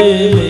রে।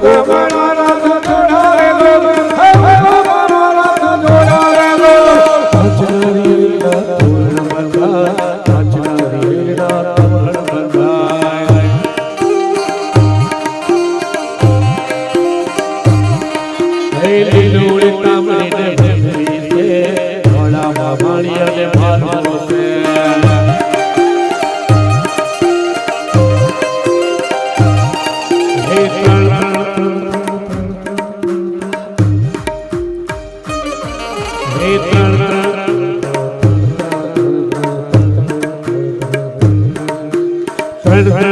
Go, go, gonna. right.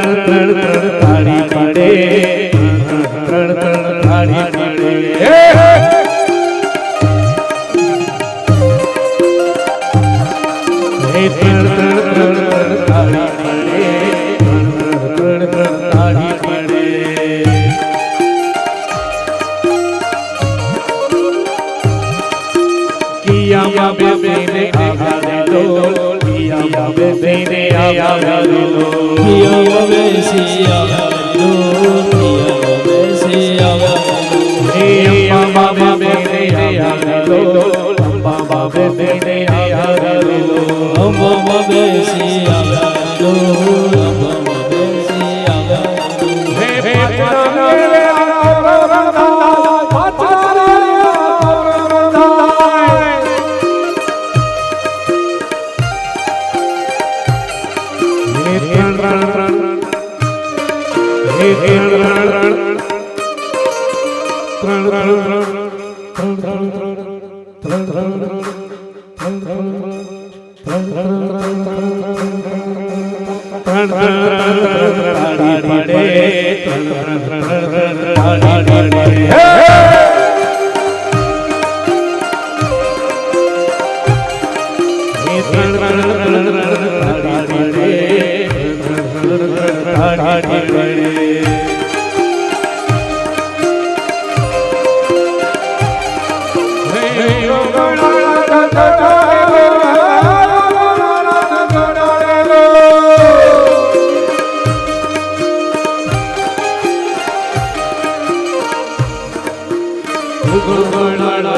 Hey, Baba, Baba, Baba, Baba, Baba, Baba, Baba, Baba, Baba, ત્રણ એ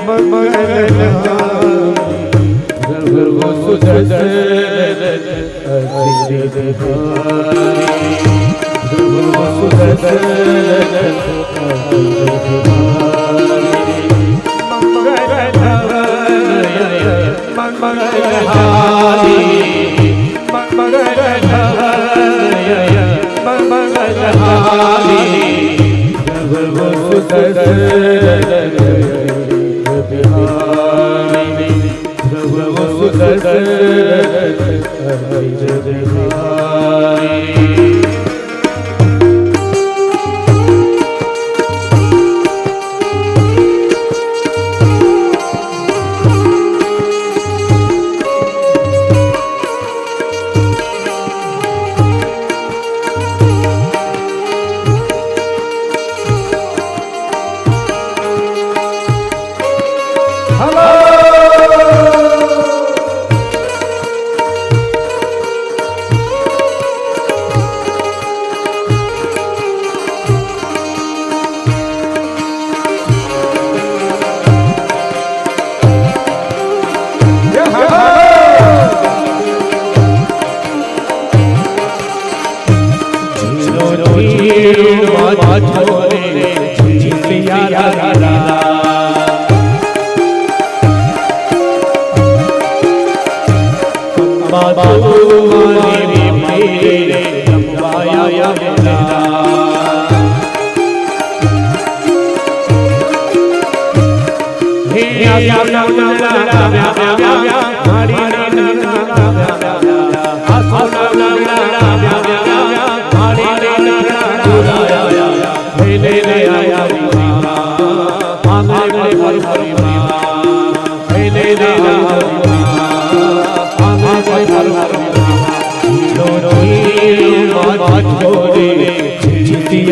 હે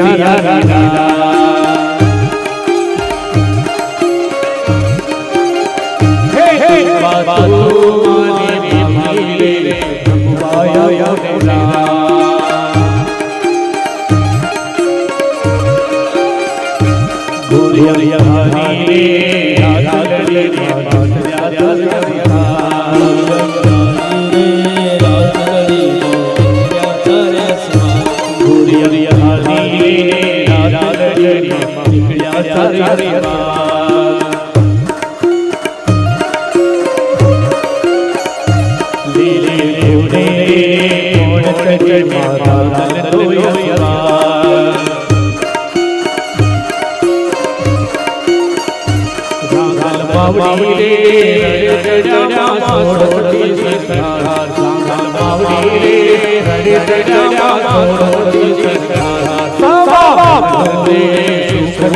પિયા રબ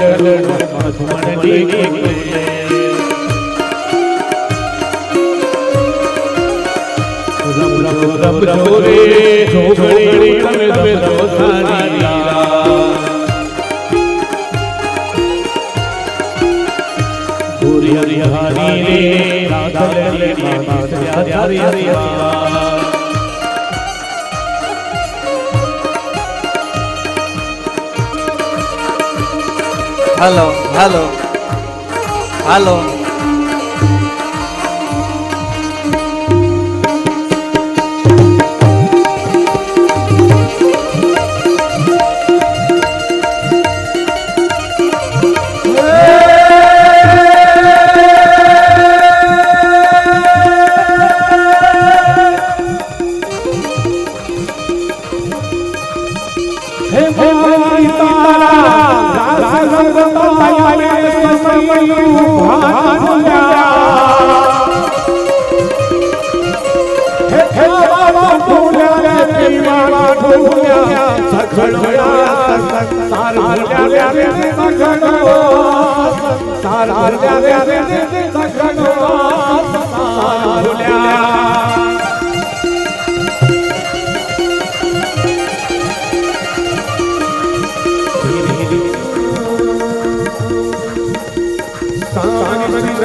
જોરે જોગણી તમે તમે રબ સારી હરિ હરિ રે રાધા લે લે માતા હરિ હરિ હરિ હાલો હાલો. હાલો. તારા લ્યા સગનવાસ તારા લ્યા સાંગ મંત્ર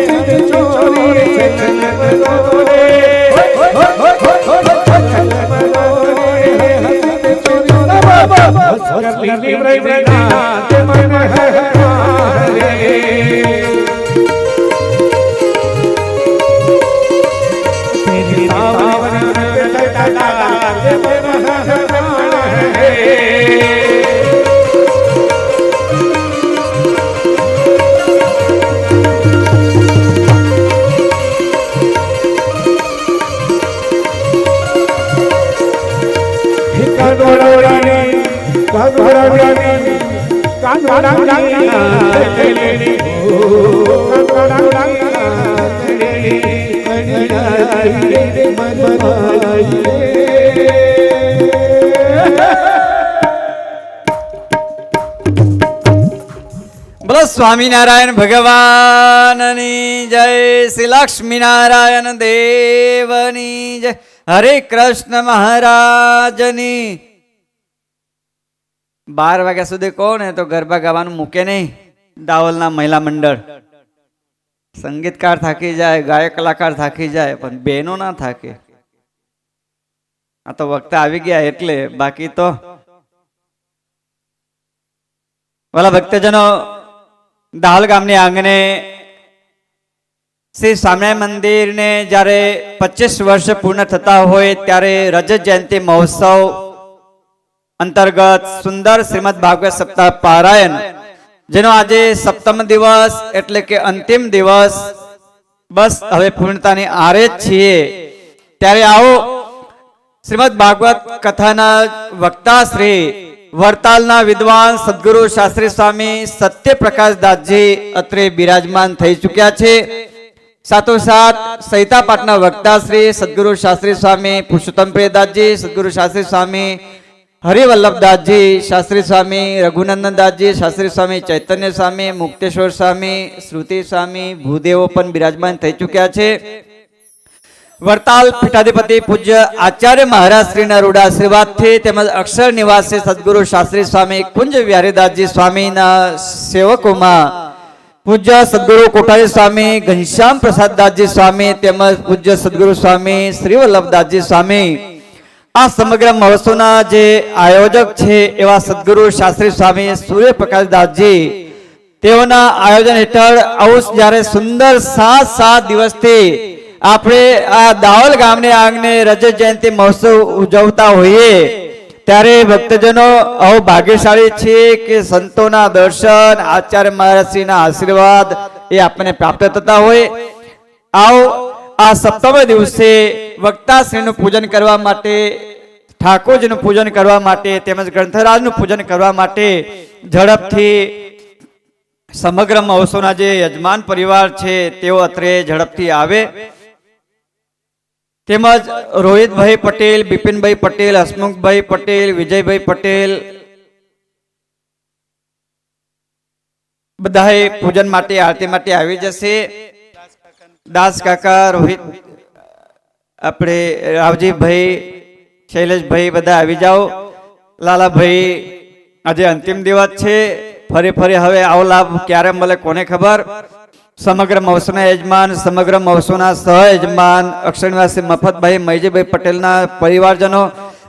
બોલો સ્વામિનારાયણ ભગવાનની જય શ્રી લક્ષ્મીનારાયણ દેવની જય હરે કૃષ્ણ મહારાજની બાર વાગ્યા સુધી કહો ને તો ગરબા ગાવાનું મૂકે નહીં. દાવલના મહિલા મંડળ. સંગીતકાર થાકી જાય, ગાયક કલાકાર થાકી જાય, પણ બહેનો ના થાકે. આ તો વખતે આવી ગયા એટલે, બાકી તો. વાલા ભક્તજનો દાહોલ ગામની આંગણે શ્રી સ્વામિનારાયણ મંદિરને જ્યારે પચીસ વર્ષ પૂર્ણ થતા હોય, ત્યારે રજત જયંતિ મહોત્સવ અંતર્ગત સુંદર શ્રીમદ ભાગવત સપ્તાહ પારાયણ, જેનો આજે સપ્તમ દિવસ એટલે કે અંતિમ દિવસ, બસ હવે પૂર્ણતાની આરે જ છીએ. ત્યારે આવો શ્રીમદ ભાગવત કથાના વક્તા શ્રી વરતાલના વિદ્વાન સદગુરુ શાસ્ત્રી સ્વામી સત્યપ્રકાશ દાસજી અત્રે બિરાજમાન થઈ ચૂક્યા છે. સાથોસાથ સહિતા પાઠના વક્તા શ્રી સદગુરુ શાસ્ત્રી સ્વામી પુરુષોત્તમ પ્રિયદાસજી સદગુરુ શાસ્ત્રી સ્વામી હરિવલ્લભદાસજી, શાસ્ત્રી સ્વામી રઘુનંદન દાસજી શાસ્ત્રી સ્વામી, ચૈતન્ય સ્વામી, મુક્તેશ્વર સ્વામી, શ્રુતિ સ્વામી, ભૂદેવો પણ બિરાજમાન થઈ ચૂક્યા છે. વડતાલ પીઠાધિપતિ પૂજ્ય આચાર્ય મહારાજ શ્રીના રૂડા આશીર્વાદથી તેમજ અક્ષર નિવાસી સદગુરુ શાસ્ત્રી સ્વામી કુંજ વ્યારીદાસજી સ્વામીના સેવકોમાં પૂજ્ય સદગુરુ કોઠારી સ્વામી, ઘનશ્યામ પ્રસાદ દાસજી સ્વામી તેમજ પૂજ્ય સદગુરુ સ્વામી શ્રી વલ્લભદાસજી સ્વામી આ સમગ્ર મહોત્સવના જે આયોજક છે એવા સદગુરુ શાસ્ત્રી સ્વામી સૂર્યપ્રકાશદાસજી તેઓના આયોજન હેઠળ આવું જ્યારે સુંદર સાત સાત દિવસથી આપણે આ દાહોલ ગામને આંગણે રજત જયંતિ મહોત્સવ ઉજવતા હોઈએ, ત્યારે ભક્તજનો અહો ભાગ્યશાળી છે કે સંતોના દર્શન, આચાર્ય મહારાજશ્રીના આશીર્વાદ એ આપણને પ્રાપ્ત થતા હોય. આવો આ સપ્તમે દિવસે વક્તાશ્રીનું પૂજન કરવા માટે, ઠાકોરજીનું પૂજન કરવા માટે, તેમજ ગ્રંથરાજનું પૂજન કરવા માટે ઝડપથી સમગ્ર મહોત્સવના જે યજમાન પરિવાર છે, તેઓ અત્રે ઝડપથી આવે. તેમજ રોહિતભાઈ પટેલ, બિપિનભાઈ પટેલ, હસમુખભાઈ પટેલ, વિજયભાઈ પટેલ બધાએ પૂજન માટે, આરતી માટે આવી જશે. દાસ કાકા, રોહિત, આપણે રાવજીભાઈ, શૈલેષભાઈ બધા આવી જાઓ. લાલાભાઈ, આજે અંતિમ દિવસ છે. ફરી ફરી હવે આવો લાભ ક્યારે મળે કોને ખબર? સમગ્ર મહોત્સવના યજમાન, સમગ્ર મહોત્સવના સહ યજમાન અક્ષરનિવાસી મફતભાઈ, મૈજીભાઈ પટેલના પરિવારજનો,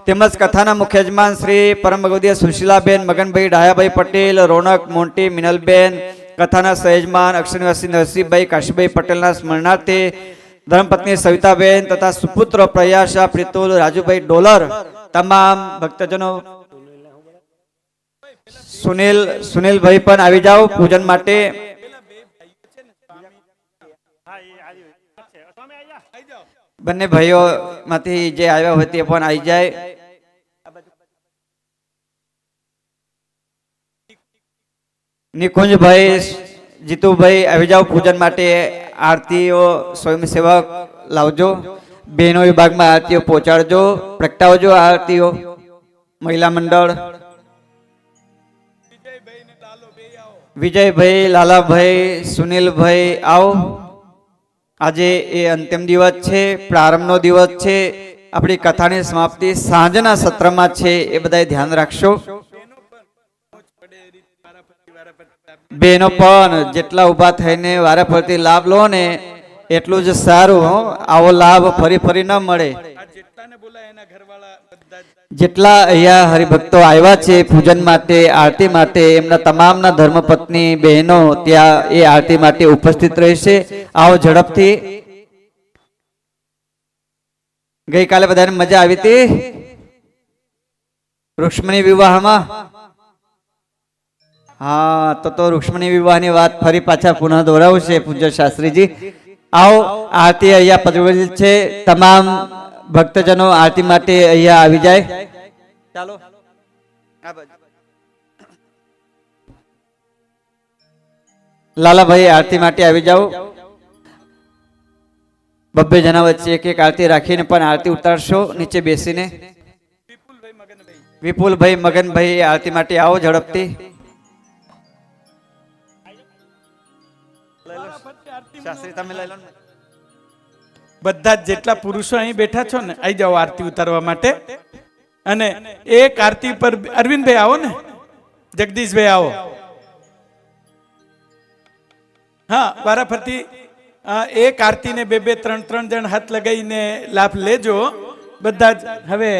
તેમજ કથાના મુખ્ય યજમાન શ્રી પરમ ભગવદીય સુશીલાબેન, મગનભાઈ ડાયાભાઈ પટેલ, રોનક મોન્ટી મિનલબેન કથાના સહેજમાન અક્ષરનિવાસી નરસિંહભાઈ કાશીભાઈ પટેલના સ્મરણાર્થે ધર્મપત્ની સવિતાબેન તથા સુપુત્ર પ્રયાસા પ્રિતુલ રાજુભાઈ ડોલર, તમામ ભક્તજનો સુનિલ, સુનિલભાઈ પણ આવી જાઓ પૂજન માટે. બંને ભાઈઓ માંથી જે આવ્યા હોય તે પણ આવી જાય. નિકુંજભાઈ જીતુભાઈ આવી જાઓ પૂજન માટે. આરતીઓ સ્વયંસેવક લાવજો. બહેનો વિભાગમાં આરતીઓ પહોંચાડજો. પ્રગટાવજો આરતીઓ. મહિલા મંડળ. વિજયભાઈ, લાલાભાઈ, સુનિલભાઈ, આવો. આજે એ અંતિમ દિવસ છે, પ્રારંભનો દિવસ છે. આપણી કથાની સમાપ્તિ સાંજના સત્રમાં છે, એ બધાએ ધ્યાન રાખશો. બહેનો પણ જેટલા ઊભા થઈને વારે ફરતી લાભ લો ને, એટલું જ સારું આવો લાભ ફરી ફરી ન મળે. જેટલા અહીંયા હરિભક્તો આવ્યા છે પૂજન માટે, આરતી માટે, એમના તમામના ધર્મપત્ની, બહેનો, ત્યાં એ આરતી માટે ઉપસ્થિત રહેશે. આવો ઝડપથી. ગઈકાલે બધાને મજા આવી હતી. રૂક્ષ્મણી વિવાહમાં હા, તો તો રૂક્ષ્મણી વિવાહની વાત ફરી પાછા પુનઃ દોહરાવશે પૂજ્ય શાસ્ત્રીજી આવો, આરતી અહીંયા પદવેલ છે. તમામ ભક્તજનો આરતી માટે અહીંયા આવી જાય. ચાલો. લાલાભાઈ, આરતી માટે આવી જાઓ. બબ્બે જણા વચ્ચે એક એક આરતી રાખીને પણ આરતી ઉતારશો, નીચે બેસીને. વિપુલભાઈ મગનભાઈ આરતી માટે આવો ઝડપથી. શાસ્ત્રી તમે લઈ લો ને. બધા જ જેટલા પુરુષો અહીં બેઠા છો ને આવી જાઓ આરતી ઉતારવા માટે. અને એક આરતી પર અરવિંદભાઈ આવો ને. જગદીશભાઈ આવો. હા વારાફરતી એક આરતીને બે બે ત્રણ ત્રણ જણ હાથ લગાવીને લાભ લેજો. બધા જ હવે